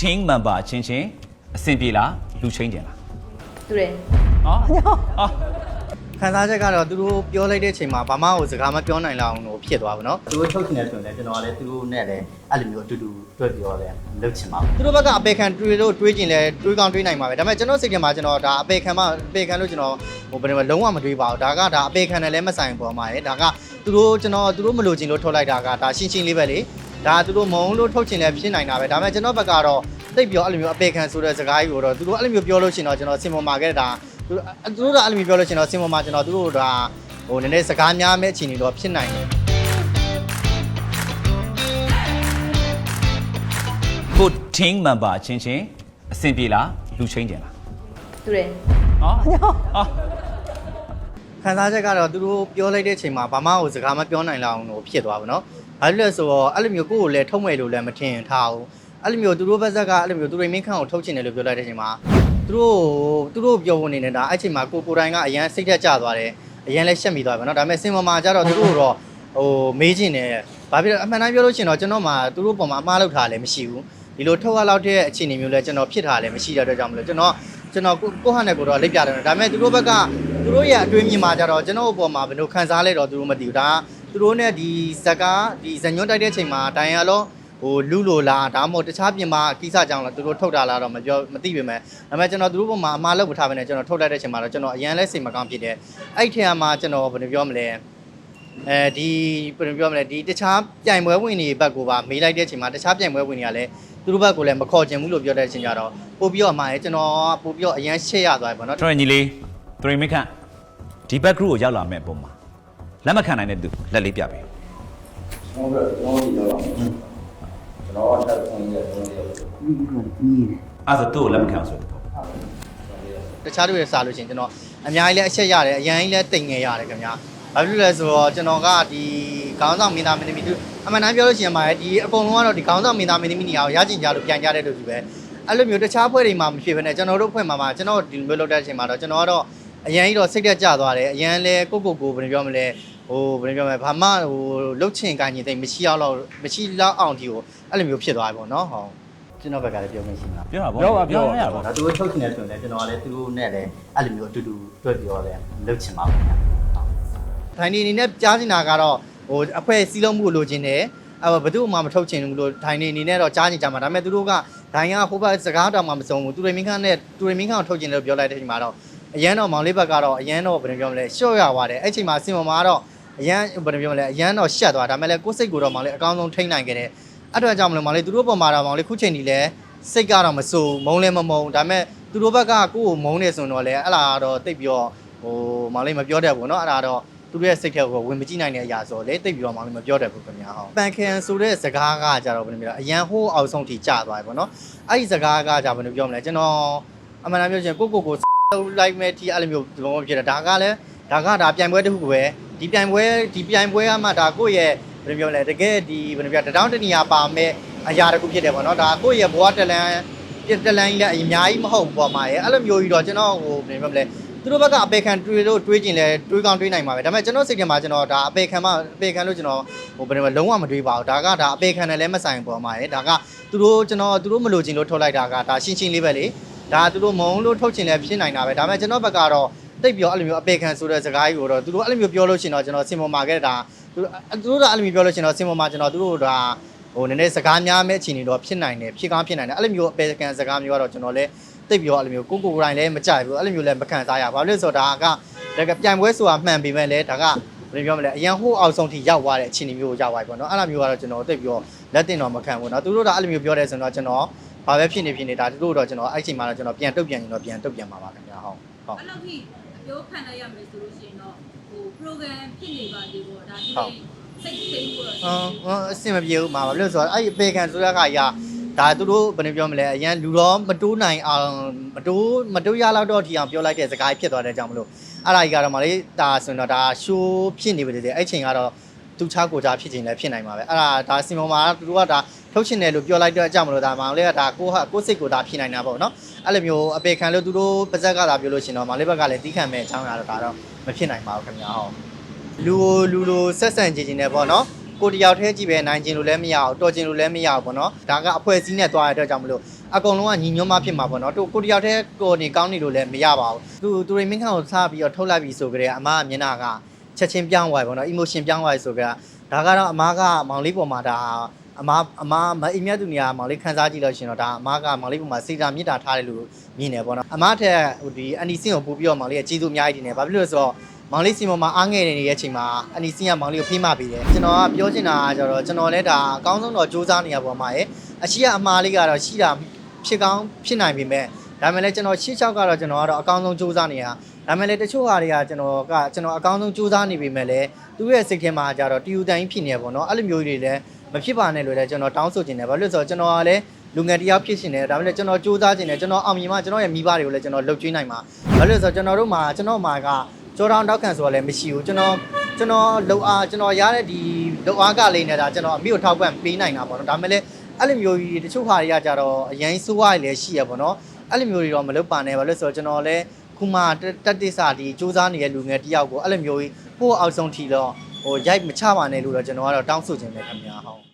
team member အချင်းချင်းအဆင်ပြေလားလူချင်းကျင်လား တူတယ် ဟောဟော ခံစားချက်ကတော့သူတို့ပြောလိုက်တဲ့အချိန်မှာဘာမှကိုစကားမပြောနိုင်လောက်အောင်လို့ဖြစ်သွားဘူးเนาะသူတို့ထုတ်ချင်တယ်ဆိုရင်လည်းကျွန်တော်ကလည်းသူတို့နဲ့လည်းအဲ့လိုမျိုးအတူတူတွေ့ပြောတယ်လုပ်ချင်ပါဘူးသူတို့ဘက်ကအပေခံတွေ့လို့တွေးကျင်လဲတွေးကောင်းတွေးနိုင်ပါပဲဒါပေမဲ့ကျွန်တော်စိတ်ထဲမှာကျွန်တော်ဒါအပေခံမှအပေခံလို့ကျွန်တော်ဟိုဘယ်လိုလဲလုံးဝမတွေးပါဘူးဒါကဒါအပေခံနဲ့လည်းမဆိုင်ပေါ်မှာရေဒါကသူတို့ကျွန်တော်သူတို့မလိုချင်လို့ထုတ်လိုက်တာကဒါရှင်းရှင်းလေးပဲလေ ဒါသူတို့မုံလို့ထုတ်ချင်လဲဖြစ်နိုင်တာပဲဒါပေမဲ့ကျွန်တော်ဘက်ကတော့တိတ်ပြောအဲ့လိုမျိုးအပေခံဆိုတဲ့စကားကြီးကိုတော့သူတို့အဲ့လိုမျိုးပြောလို့ရှိရင်တော့ကျွန်တော်စင်ပေါ်မှာခဲ့တာသူတို့သူတို့ကအဲ့လိုမျိုးပြောလို့ရှိရင်တော့စင်ပေါ်မှာကျွန်တော်သူတို့ဒါဟိုနည်းနည်းစကားများမဲ့အခြေအနေတော့ဖြစ်နိုင်တယ်ကို team member အချင်းချင်းအဆင်ပြေလားလူချင်းကျင်လားတူတယ်ဟောဟော ခံစားချက်ကတော့သူတို့ပြောလိုက်တဲ့အချိန်မှာဘာမှကိုစကားမပြောနိုင်လောက်အောင်လို့ဖြစ်သွားပါတော့။ဘာလို့လဲဆိုတော့အဲ့လိုမျိုးကိုယ့်ကိုလည်းထုံးမဲ့လို့လည်းမထင်ထားဘူး။အဲ့လိုမျိုးသူတို့ဘက်ကအဲ့လိုမျိုးသူတွေမင်းခန့်ကိုထုတ်ချင်တယ်လို့ပြောလိုက်တဲ့အချိန်မှာသူတို့သူတို့ပြောဖို့နေနေတာအဲ့ချိန်မှာကိုကိုတိုင်းကအရန်စိတ်သက်ကြသွားတယ်။အရန်လည်းရှက်မိသွားပြီနော်။ဒါပေမဲ့စင်မမာကြတော့သူတို့တော့ဟိုမေးချင်တယ်။ဘာဖြစ်လဲအမှန်တမ်းပြောလို့ရှိရင်တော့ကျွန်တော်မှသူတို့ပုံမှာအမှားလုပ်ထားလည်းမရှိဘူး။ဒီလိုထုတ်ရလောက်တဲ့အခြေအနေမျိုးလည်းကျွန်တော်ဖြစ်ထားလည်းမရှိတဲ့အတွက်ကြောင့်မလို့ကျွန်တော်ကျွန်တော်ကိုကိုဟန်နဲ့ကိုတော့လက်ပြတယ်ဒါပေမဲ့သူတို့ဘက်က သူတို့ရဲ့အတွင်းမြင်မှာကြတော့ကျွန်တော်အပေါ်မှာဘယ်လိုခံစားလဲတော့သူတို့မသိဘူးဒါသူတို့နဲ့ဒီဇက်ကားဒီဇညွန်းတိုက်တဲ့အချိန်မှာတိုင်ရလောဟိုလူလိုလားဒါမှမဟုတ်တခြားပြင်မှာကိစ္စကြောင့်လားသူတို့ထုတ်တာလားတော့မပြောမသိပေမဲ့ဒါပေမဲ့ကျွန်တော်သူတို့ပေါ်မှာအမှားလုပ်မထားဘဲနဲ့ကျွန်တော်ထုတ်လိုက်တဲ့အချိန်မှာတော့ကျွန်တော်အရန်လဲစိတ်မကောင်းဖြစ်တယ်အဲ့ထဲမှာကျွန်တော်ဘယ်လိုပြောမလဲအဲဒီဘယ်လိုပြောမလဲဒီတခြားပြိုင်ပွဲဝင်တွေဘက်ကိုပါမေးလိုက်တဲ့အချိန်မှာတခြားပြိုင်ပွဲဝင်တွေကလည်းသူတို့ဘက်ကိုလည်းမခေါ်ချင်ဘူးလို့ပြောတဲ့အချိန်ကျတော့ပို့ပြီးတော့အမှားရဲ့ကျွန်တော်ပို့ပြီးတော့အရန်ရှက်ရသွားပြီပေါ့နော်ကျွန်တော်ညီလေး သူရိမခန့်ဒီ back group ကိုရောက်လာမဲ့ပုံမှာလက်မခံနိုင်တဲ့သူလက်လေးပြပေးကျွန်တော်တို့ကျွန်တော်ဒီတော့ကျွန်တော်အတက်ဆုံးရတော့ရအဲ့ဒါဆိုသူ့ကိုလက်မခံဆိုတဲ့ပုံတခြားတွေစားလို့ရှိရင်ကျွန်တော်အများကြီးလည်းအချက်ရတယ်အရင်ကြီးလည်းတိမ်ငယ်ရတယ်ခင်ဗျာဘာဖြစ်လို့လဲဆိုတော့ကျွန်တော်ကဒီခေါင်းဆောင်မင်းသားမင်းသမီးသူအမှန်တမ်းပြောလို့ရှိရင်ပါဒီအကုန်လုံးကတော့ဒီခေါင်းဆောင်မင်းသားမင်းသမီးနေရာကိုရကျင်ကြလို့ပြန်ကြတဲ့လူကြီးပဲအဲ့လိုမျိုးတခြားဖွဲ့တွေမှာမဖြစ်ဘဲနဲ့ကျွန်တော်တို့ဖွဲ့မှာမှာကျွန်တော်ဒီလိုမျိုးလုပ်တဲ့အချိန်မှာတော့ကျွန်တော်ကတော့ အရင်ကြီးတော့စိတ်တက်ကြသွားတယ်အရင်လည်းကိုကိုကိုဘယ်လိုပြောမလဲဟိုဘယ်လိုပြောမလဲဘာမှဟိုလှုပ်ချင်ကိုင်းချင်တိတ်မရှိအောင်တော့မရှိလောက်အောင်ဒီကိုအဲ့လိုမျိုးဖြစ်သွားပြီပေါ့နော်ဟောကျွန်တော်ဘက်ကလည်းပြောမရှိမှာပြောတာပေါ့ပြောပါပြောပါရပါဒါသူတို့ထုတ်ချင်တယ်ဆိုရင်လည်းကျွန်တော်ကလည်းသူတို့နဲ့လည်းအဲ့လိုမျိုးအတူတူတွေ့ပြောတယ်လုပ်ချင်ပါဘူးခင်ဗျာ။ဒိုင်နေအနေနဲ့ကြားချင်တာကတော့ဟိုအဖွဲစီးလုံးမှုကိုလိုချင်တယ်။အဲ့ဘယ်သူမှမထုတ်ချင်ဘူးလို့ဒိုင်နေအနေနဲ့တော့ကြားချင်ကြမှာဒါပေမဲ့သူတို့ကဒိုင်ကဟိုဘက်စကားတောင်မှမစုံဘူးသူတွေမင်းခန့်နဲ့သူတွေမင်းခန့်ကိုထုတ်ချင်တယ်လို့ပြောလိုက်တဲ့အချိန်မှာတော့ အရန်တော့မောင်လေးဘက်ကတော့အရန်တော့ဘယ်လိုပြောမလဲရှော့ရသွားတယ်အဲ့ချိန်မှာစင်မမာကတော့အရန်ဘယ်လိုပြောမလဲအရန်တော့ရှက်သွားဒါပေမဲ့လည်းကိုယ်စိတ်ကိုတော့မောင်လေးအကောင်းဆုံးထိန်းနိုင်ခဲ့တယ်အဲ့တော့ကြောင့်မလို့မောင်လေးသူတို့ပုံမှာတော့မောင်လေးခုချိန်ဒီလဲစိတ်ကတော့မစိုးမုန်းလည်းမမုန်းဒါပေမဲ့သူတို့ဘက်ကကိုယ့်ကိုမုန်းနေဆိုတော့လေအဲ့လာတော့တိတ်ပြီးတော့ဟိုမောင်လေးမပြောတတ်ဘူးเนาะအဲ့ဒါတော့သူတို့ရဲ့စိတ်ထဲကိုဝင်မကြည့်နိုင်တဲ့အရာဆိုတော့လေတိတ်ပြီးတော့မောင်လေးမပြောတတ်ဘူးခင်ဗျာဟုတ်ပန်ကန်ဆိုတဲ့စကားကကြတော့ဘယ်လိုမျိုးလဲအရန်ဟိုးအောင်ဆုံးထိကျသွားပြီပေါ့နော်အဲ့ဒီစကားကကြဘယ်လိုပြောမလဲကျွန်တော်အမှန်တမ်းပြောချင်ကိုကိုကို လုံးလိုက်မဲ့တီအဲ့လိုမျိုးဒီလိုမျိုးဖြစ်တယ်ဒါကလည်းဒါကဒါပြိုင်ပွဲတစ်ခုပဲဒီပြိုင်ပွဲဒီပြိုင်ပွဲကမှဒါကိုယ့်ရဲ့ဘယ်လိုပြောမလဲတကယ်ဒီဘယ်လိုပြောတတောင်းတနေရာပါမဲ့အရာတစ်ခုဖြစ်တယ်ပေါ့နော်ဒါကိုယ့်ရဲ့ဘဝတလန်ပြတလန်ကြီးလည်းအများကြီးမဟုတ်ဘူးပေါ့မှာရဲ့အဲ့လိုမျိုးကြီးတော့ကျွန်တော်ဟိုဘယ်လိုပြောမလဲသူတို့ဘက်ကအပေခံတွေးလို့တွေးကျင်လဲတွေးကောင်းတွေးနိုင်မှာပဲဒါပေမဲ့ကျွန်တော်စိတ်ထဲမှာကျွန်တော်ဒါအပေခံမှအပေခံလို့ကျွန်တော်ဟိုဘယ်လိုလဲလုံးဝမတွေးပါဘူးဒါကဒါအပေခံနဲ့လည်းမဆိုင်ပေါ်မှာရဲ့ဒါကသူတို့ကျွန်တော်သူတို့မလိုချင်လို့ထုတ်လိုက်တာကဒါရှင်းရှင်းလေးပဲလေ ဒါသူတို့မုံလို့ထုတ်ချင်လည်းဖြစ်နိုင်တာပဲဒါပေမဲ့ကျွန်တော်ဘက်ကတော့တိတ်ပြောအဲ့လိုမျိုးအပေခံဆိုတဲ့စကားကြီးကိုတော့သူတို့အဲ့လိုမျိုးပြောလို့ရှင်တော့ကျွန်တော်စင်ပေါ်မှာခဲ့တာသူတို့ကအဲ့လိုမျိုးပြောလို့ရှင်တော့စင်ပေါ်မှာကျွန်တော်သူတို့ဒါဟိုနည်းနည်းစကားများမဲ့အခြေအနေတော့ဖြစ်နိုင်တယ်ဖြစ်ကောင်းဖြစ်နိုင်တယ်အဲ့လိုမျိုးအပေခံစကားမျိုးကတော့ကျွန်တော်လည်းတိတ်ပြောအဲ့လိုမျိုးကိုကိုကိုတိုင်းလည်းမကြိုက်ဘူးအဲ့လိုမျိုးလည်းမခံစားရဘာလို့လဲဆိုတော့ဒါကဒါကပြိုင်ပွဲဆိုတာမှန်ပေမဲ့လည်းဒါကဘယ်လိုပြောမလဲအရန်ဟိုးအောင်ဆုံးထိရောက်သွားတဲ့အခြေအနေမျိုးကိုရောက်သွားပြီပေါ့နော်အဲ့လိုမျိုးကတော့ကျွန်တော်တိတ်ပြောလက်တင်တော့မခံဘူးနော်သူတို့ကအဲ့လိုမျိုးပြောတယ်ဆိုတော့ကျွန်တော် ဘာပဲဖြစ်နေဖြစ်နေတာသူတို့တော့ကျွန်တော်အဲ့ချိန်မှာတော့ကျွန်တော်ပြန်တုတ်ပြန်ရင်တော့ပြန်တုတ်ပြန်ပါပါခင်ဗျာဟုတ်ဟုတ်အဲ့လောက်ထိအပြောခံလိုက်ရမယ်ဆိုလို့ရှိရင်တော့ဟို program ဖြစ်နေပါသေးပေါ့ဒါဒီဟုတ်စိတ်သိမ်းဖို့တော့ဟောဟောအဆင်မပြေဘူးမှာဘာလို့လဲဆိုတော့အဲ့ဒီအပေခံဆိုတဲ့ကရာဒါသူတို့ဘယ်လိုပြောမလဲအရန်လူတော့မတိုးနိုင်အောင်မတိုးမတိုးရလောက်တော့ထီအောင်ပြောလိုက်တဲ့စကားဖြစ်သွားတဲ့ကြောင့်မလို့အဲ့ဒါကြီးကတော့မလေးဒါဆိုရင်တော့ဒါရှိုးဖြစ်နေပါသေးတယ်အဲ့ချိန်ကတော့ သူချာကိုချာဖြစ်ခြင်းလည်းဖြစ်နိုင်ပါပဲအဲ့ဒါဒါစင်ပေါ်မှာသူတို့ကဒါထုတ်ချင်တယ်လို့ပြောလိုက်တဲ့အကြောင်းမလို့ဒါမောင်လေးကဒါကိုဟာကိုစိတ်ကိုဒါဖြစ်နိုင်တာပေါ့နော်အဲ့လိုမျိုးအပေခံလို့သူတို့ပါဇက်ကသာပြောလို့ရှင်တော့မောင်လေးဘက်ကလည်းတီးခံမဲ့အကြောင်းအရာတော့ဒါတော့မဖြစ်နိုင်ပါဘူးခင်ဗျာဟုတ်လူကိုလူလိုဆက်ဆံကြည့်ခြင်းနဲ့ပေါ့နော်ကိုတယောက်တည်းကြည့်ပဲနိုင်ကျင်လို့လည်းမရအောင်တော်ကျင်လို့လည်းမရအောင်ပေါ့နော်ဒါကအဖွဲ့အစည်းနဲ့သွားရတဲ့အတွက်ကြောင့်မလို့အကုန်လုံးကညီညွတ်မှဖြစ်မှာပေါ့နော်တို့ကိုတယောက်တည်းကိုနေကောင်းနေလို့လည်းမရပါဘူးသူသူရိမင်းခန့်ကိုစားပြီးတော့ထုတ်လိုက်ပြီဆိုကြတဲ့အမကမျက်နှာက ချက်ချင်းပြောင်းသွားပြီပေါ့နော် emotion ပြောင်းသွားပြီဆိုကြတာဒါကတော့အမကမောင်လေးပေါ်မှာဒါအမအမမအိမ်မြတ်သူနေရာမောင်လေးခန်းစားကြည့်လို့ရှင်တော့ဒါအမကမောင်လေးပေါ်မှာစေတာမြစ်တာထားတယ်လို့မြင်တယ်ပေါ့နော်အမထက်ဟိုဒီအန်ဒီစင်ကိုပို့ပြီးတော့မောင်လေးကကြီးစုအများကြီးတင်တယ်ဘာဖြစ်လို့လဲဆိုတော့မောင်လေးစီမမှာအားငယ်နေတဲ့အချိန်မှာအနီစင်းကမောင်လေးကိုဖိမပေးတယ်ကျွန်တော်ကပြောချင်တာကကျတော့ကျွန်တော်လည်းဒါအကောင်းဆုံးတော့စူးစမ်းနေရပါမှာရဲ့အရှိကအမှားလေးကတော့ရှိတာဖြစ်ကောင်းဖြစ်နိုင်ပေမဲ့ဒါမှလည်းကျွန်တော်ရှေ့လျှောက်ကတော့ကျွန်တော်ကတော့အကောင်းဆုံးစူးစမ်းနေရ ဒါမှလည်းတချို့ဟာတွေကကျွန်တော်ကကျွန်တော်အကောင်းဆုံးစူးစမ်းနေပေမဲ့လည်းသူ့ရဲ့စိတ်ထဲမှာကျတော့တီယူတိုင်းဖြစ်နေရပေါ့နော်အဲ့လိုမျိုးတွေလည်းမဖြစ်ပါနဲ့လို့လည်းကျွန်တော်တောင်းဆိုချင်တယ်ဘာလို့လဲဆိုတော့ကျွန်တော်ကလည်းလူငယ်တယောက်ဖြစ်ရှင်တယ်ဒါမှလည်းကျွန်တော်စူးစမ်းချင်တယ်ကျွန်တော်အောင်မြင်မှကျွန်တော်ရဲ့မိဘတွေကိုလည်းကျွန်တော်လှုပ်ကြွေးနိုင်မှာဘာလို့လဲဆိုတော့ကျွန်တော်တို့မှာကျွန်တော်မှာကကြောတောင်တောက်ခံဆိုတာလည်းမရှိဘူးကျွန်တော်ကျွန်တော်လုံအားကျွန်တော်ရတဲ့ဒီလုံအားကလေးနဲ့ဒါကျွန်တော်အမိကိုထောက်ပံ့ပေးနိုင်တာပေါ့နော်ဒါပေမဲ့လည်းအဲ့လိုမျိုးကြီးတချို့ခါတွေကကြတော့အရင်စိုးရလည်းရှိရပေါ့နော်အဲ့လိုမျိုးတွေတော့မလုပ်ပါနဲ့ဘာလို့လဲဆိုတော့ကျွန်တော်လည်း ခုမှတက်တစ္ဆာဒီစူးစမ်းနေတဲ့လူငယ်တယောက်ကိုအဲ့လိုမျိုးကြီးပို့အောက်ဆုံးထီတော့ဟိုရိုက်မချပါနဲ့လို့တော့ကျွန်တော်ကတော့တောင်းဆိုချင်တယ်ခင်ဗျာဟုတ်